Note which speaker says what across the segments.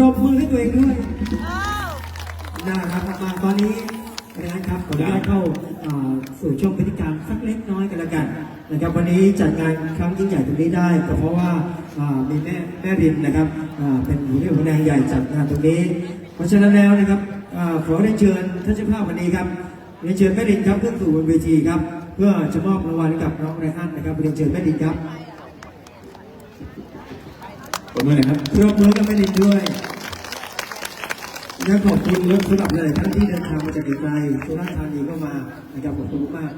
Speaker 1: รบมือให้ตัวเองด้วยน่ารักมากตอนนี้นะครับขออนุญาตเข้าสู่ช่วงพิธีกรรมสักเล็กน้อยกันละกันนะครับ วันนี้จัดงานครั้งยิ่งใหญ่ตรงนี้ได้ก็เพราะว่ามีแม่แม่ริมนะครับเป็นผู้เลี้ยงแนงใหญ่จัดงานตรงนี้ เพราะฉะนั้นแล้วนะครับขอได้เชิญท่านเจ้าภาพวันนี้ครับเรียนเชิญแม่ดินครับขึ้นสู่บนเวทีครับ เพื่อจะมอบรางวัลกับน้องไรอันนะครับเรียนเชิญแม่ดินครับ
Speaker 2: ปรบมือหน่อยครับ
Speaker 1: ปรบมือกับแม่รินด้วยและขอบคุณและสำหรับหลยท่านที่เดินทางมาจากไกลสุราษฎร์ธานีก็มานะครับขอบคุณมาก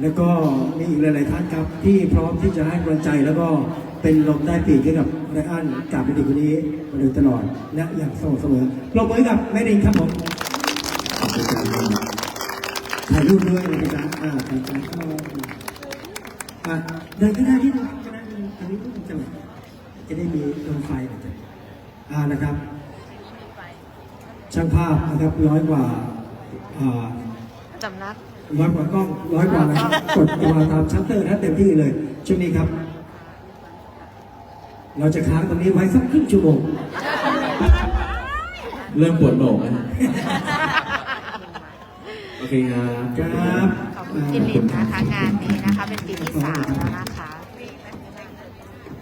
Speaker 1: แล้วก็มีอีกหลาย ๆ ท่านครับ ที่พร้อมที่จะให้กำลังใจแล้วก็เป็นลมได้ปีกให้กับไรอันกับเป็นด็กคนนี้มาโดยตลอดและอย่างสม่ำเสมอปรบมือกับแม่รินครับผม
Speaker 2: ขอบคุณครับ
Speaker 1: ถ่ายรูปด้วยนะครับอ่าถ่ายรูปอะเดินก็ได้ที่นึง อันนี้ก็จะจะได้มีดวงไฟหน่อยจ้ะอ่านะครับ ช่างภาพนะครับร้อยกว่าอ่า
Speaker 3: จำนัก
Speaker 1: ร้อยกว่ากล้องร้อยกว่านะครับกดตัวตามชัตเตอร์นะเต็มที่เลยช่วงนี้ครับ เราจะค้างตรงนี้ไว้สักครึ่งชั่วโมง
Speaker 2: เริ่มปวดโหนกแล้วโอเคครับ
Speaker 1: ครับ
Speaker 3: ขอบคุณจินลินนะคะงานนี้นะคะเป็นปีที่สามแล้วนะคะ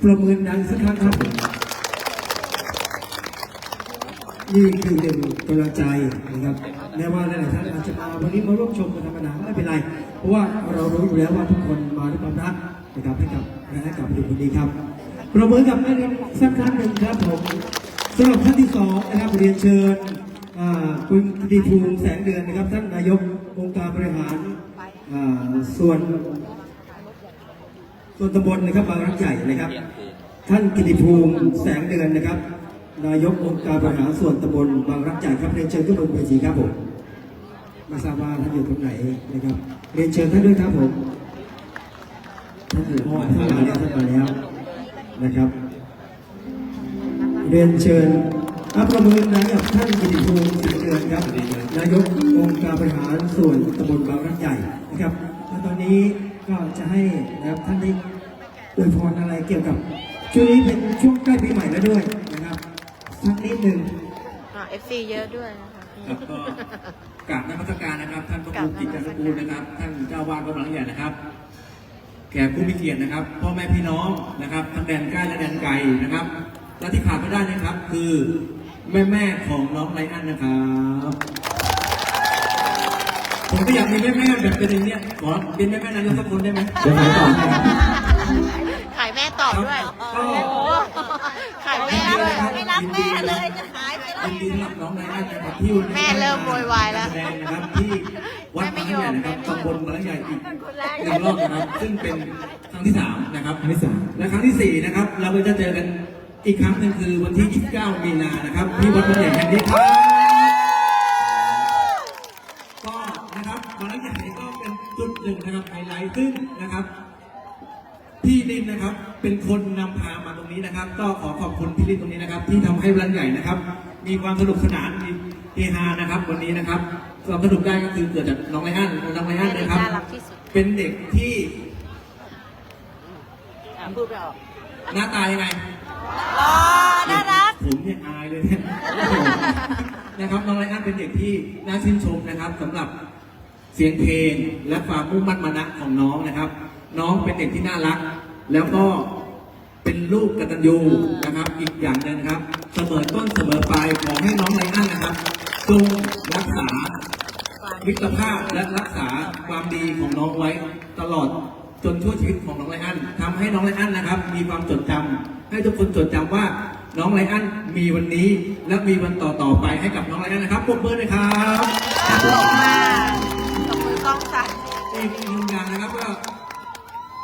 Speaker 1: ประเมินดังสักครั้งครับ นี่คือหนึ่งกำลังใจนะครับแม้ว่าหลายๆท่านอาจจะมาวันนี้มาร่วมชมกันธรรมดาไม่เป็นไร เพราะว่าเรารู้อยู่แล้วว่าทุกคนมาด้วยความรักนะครับให้กับให้กับเด็กคนนี้ครับ ประเมินกับแม่เรียนสักครั้งหนึ่งครับผมสำหรับท่านที่สองนะครับเรียนเชิญคุณกิติภูมิแสงเดือนนะครับท่านนายกองค์การบริหารส่วน ส่วนตำบลนะครับบางรักใหญ่นะครับ ท่านกิติภูมิแสงเดือนนะครับ นายกองค์การบริหารส่วนตำบลบางรักใหญ่ครับเรียนเชิญขึ้นบนเวทีครับผมมาทราบว่าท่านอยู่ตรงไหนนะครับ เรียนเชิญท่านด้วยครับผมท่านอยู่ห้องท่านมาแล้วท่านมาแล้วนะครับ เรียนเชิญอัปประมือนะกับท่านกิติภูมิแสงเดือนครับนายกองค์การบริหารส่วนตำบลบางรักใหญ่นะครับและตอนนี้ ก็จะให้นะครับท่านได้อวยพรอะไรเกี่ยวกับช่วงนี้เป็นช่วงใกล้ปีใหม่แล้วด้วยนะครับสักนิดหนึ่ง
Speaker 3: เอฟซีเยอะด้วยนะคะ
Speaker 2: ครับก็กราบนมัสการนะครับ ท่านพระครูกิจจารกูลนะครับ ท่านเจ้าวาดวัดบางใหญ่นะครับ แขกผู้มีเกียรตินะครับ พ่อแม่พี่น้องนะครับ ทั้งแดนใกล้และแดนไกลนะครับ และที่ขาดไม่ได้นะครับ คือแม่แม่ๆของน้องไรอันนะครับ ผมก็อยากมีแม่แม่ๆแบบเป็นอย่างเนี้ยขอเป็นแม่แม่ๆนายกสักคนได้ไหมเดี๋ยวขายต่อให้ครับ
Speaker 3: ขายแม่ต่อด้วย
Speaker 2: ครับ
Speaker 3: โอ้โหขายแม่ด้วย
Speaker 2: ไม่รักแม่เลยจะขายไปแล้วยินดีต้อนรับน้องไรอันนะครับที่วันนี้
Speaker 3: แม่เริ่มโวยวายแล้ว
Speaker 2: แสดงนะครับที่วัดบางใหญ่นะครับตำบลบางใหญ่อีกหนึ่งรอบนะครับ ซึ่งเป็นครั้งที่สามนะครับครั้งที่สามและครั้งที่สี่นะครับ เราก็จะเจอกันอีกครั้งหนึ่งคือวันที่ 29 มีนานะครับ ที่วัดบางใหญ่แห่งนี้ครับ นะครับบางใหญ่ก็เป็นจุดหนึ่งนะครับไฮไลท์ซึ่งนะครับ พี่ลินนะครับ เป็นคนนำพามาตรงนี้นะครับ ก็ขอขอบคุณพี่ลินตรงนี้นะครับ ที่ทำให้ร้านใหญ่นะครับ มีความสนุกสนานมีเฮฮานะครับ วันนี้นะครับความสนุกได้ก็คือเกิดจากน้องไรอันน้องไรอันนะครับ
Speaker 3: น่ารักที่สุด
Speaker 2: เป็นเด็กที่
Speaker 3: พูดไปออก
Speaker 2: หน้าตายังไง
Speaker 3: รอน่ารัก
Speaker 2: ผมเนี่ยอายเลยเนี่ยนะครับน้องไรอันเป็นเด็กที่น่าชื่นชมนะครับสำหรับ เสียงเพลงและความมุ่งมั่นมานะของน้องนะครับ น้องเป็นเด็กที่น่ารัก แล้วก็เป็นลูกกตัญญูนะครับ อีกอย่างหนึงครับ เสมอต้นเสมอปลายขอให้น้องไรอันนะครับจงรักษามิตรภาพและรักษาความดีของน้องไว้ตลอดจนชั่วชีวิตของน้องไรอันทำให้น้องไรอันนะครับ มีความจดจำให้ทุกคนจดจำว่าน้องไรอันมีวันนี้และมีวันต่อต่อๆไปให้กับน้องไรอันนะครับปรบมือเลยครับ
Speaker 3: ตลกมากตบมือก สั่น
Speaker 2: อีกหนึ่งอย่างนะครับก็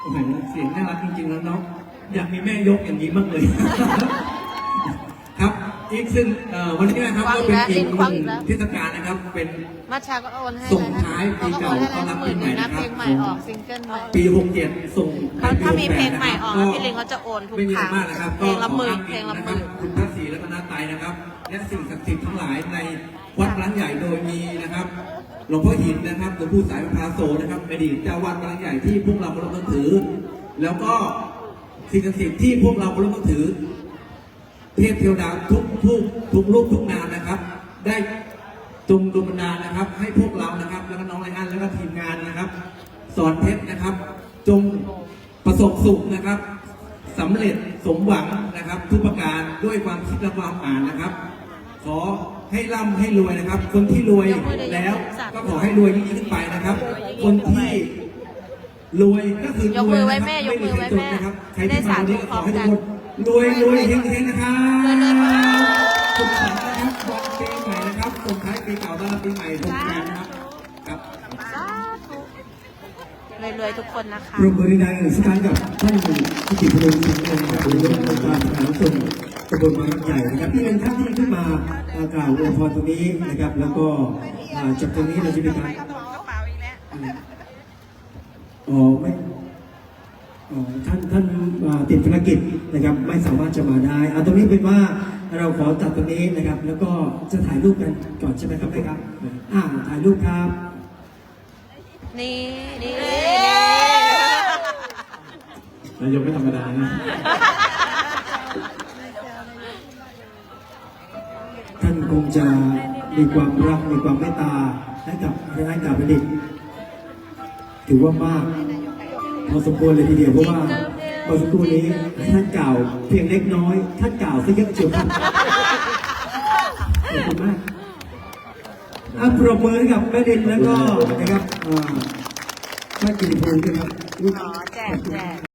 Speaker 2: โอ้โหเสียงน่ารักจริงๆแล้วเนาะอยากมีแม่ยกอย่างนี้บ้างเลย ครับอีกซึ่งเอ่อวันนี้นะครับก็เป็นอีกหนึ่งเทศกาลนะครับ เป็น
Speaker 3: มาชาก็โอนให้
Speaker 2: ส่งท้ายปีเก่าต้อนรับปีใหม่
Speaker 3: นะ
Speaker 2: นะครับ
Speaker 3: เพลงใหม่ออกซิงเกิลใหม่
Speaker 2: ปีหกเจ็ดส่ง
Speaker 3: เขาถ้ามีเพลงใหม่ออก
Speaker 2: ก็
Speaker 3: พี่ลิงเขาจะโอนทุก
Speaker 2: ไม่มี
Speaker 3: ค
Speaker 2: อะไร
Speaker 3: รั้ง
Speaker 2: มากนะครับ
Speaker 3: เพลงละหมื่น
Speaker 2: ก็ขอ
Speaker 3: เพลงละห
Speaker 2: นะครั
Speaker 3: มื่
Speaker 2: บ
Speaker 3: น
Speaker 2: คุณพระศรีและคณะไตรนะครับ และสิ่งศักดิ์สิทธิ์ทั้งหลายในวัดร้างใหญ่โดยมีนะครับ หลวงพ่อหินนะครับหลวงปู่สายพระโสนะครับอดีตเจ้าวัดร้างใหญ่ที่พวกเราเคารพนับถือ แล้วก็สิ่งศักดิ์สิทธิ์ที่พวกเราเคารพนับถือ เทพเทวดาทุกทุกทุกรูปทุกนามนะครับ ได้จงดลบันดาลนะครับ ให้พวกเรานะครับ แล้วก็น้องไรอันแล้วก็ทีมงานนะครับ สอนเพชรนะครับ จงประสบสุขนะครับสำเร็จสมหวังนะครับ ทุกประการด้วยความคิดและความอ่านนะครับ ขอ ให้ร่ำให้รวยนะครับ คนที่รวยแล้วก็ขอให้รวยยิ่งๆขึ้นไปนะครับ คนที่รวยก็คือย
Speaker 3: กมือไว้
Speaker 2: รวยนะครับ
Speaker 3: แม่ยกมือไว้แม่
Speaker 2: จนนะครับใคร
Speaker 3: ได้
Speaker 2: ที่
Speaker 3: สา
Speaker 2: มาวัน
Speaker 3: ธุ
Speaker 2: นี้ก็
Speaker 3: พ
Speaker 2: ข
Speaker 3: ร้
Speaker 2: อ
Speaker 3: อม
Speaker 2: ให้ทุ
Speaker 3: กั
Speaker 2: ก
Speaker 3: น
Speaker 2: คนรวยรวยเฮงๆนะครับสุขสันต์นะครับวันปีใหม่นะครับส่งท้ายปีเก่าต้อนรับปีใหม่ทุกงานนะครับครับ
Speaker 3: สาธุรวยๆทุกคนนะคะ
Speaker 1: ปรบมือดังๆอีกสักครั้งกับท่านกิติพงศ์แสงเดือนนะครับหรือนายกองค์การบริหารส่วนตำ บลบางรักใหญ่นะครับที่เป็นท่านที่ขึ้นมากล่าวอวยพรตรงนี้นะครับ แล้วก็จากตรงนี้เราจะมีการอ๋อไม่อ๋อท่านท่านติดภารกิจนะครับไม่สามารถจะมาได้เอาตรงนี้เป็นว่าเราขอจัดตรงนี้นะครับ แล้วก็จะถ่ายรูปกันก่อนใช่ไหมครับแม่ครับอ่าถ่ายรูปครับ
Speaker 3: นี่นี่
Speaker 2: นายกไม่ธรรมดานะ
Speaker 1: ท่านคงจะมีความรักมีความเมตตาให้กับให้กับประดิษฐ์ถือว่ามากพอสมควรเลยทีเดียวเพราะว่าพอสมควรนี้ท่านกล่าวเพียงเล็กน้อย ท่านกล่าวซะเยอะเชียวครับขอบคุณมากอะปรบมือให้กับแม่ดินแล้วก็นะครับอ่าท่านกิติภูมิด้วยครับ
Speaker 3: อ๋อแจกแจก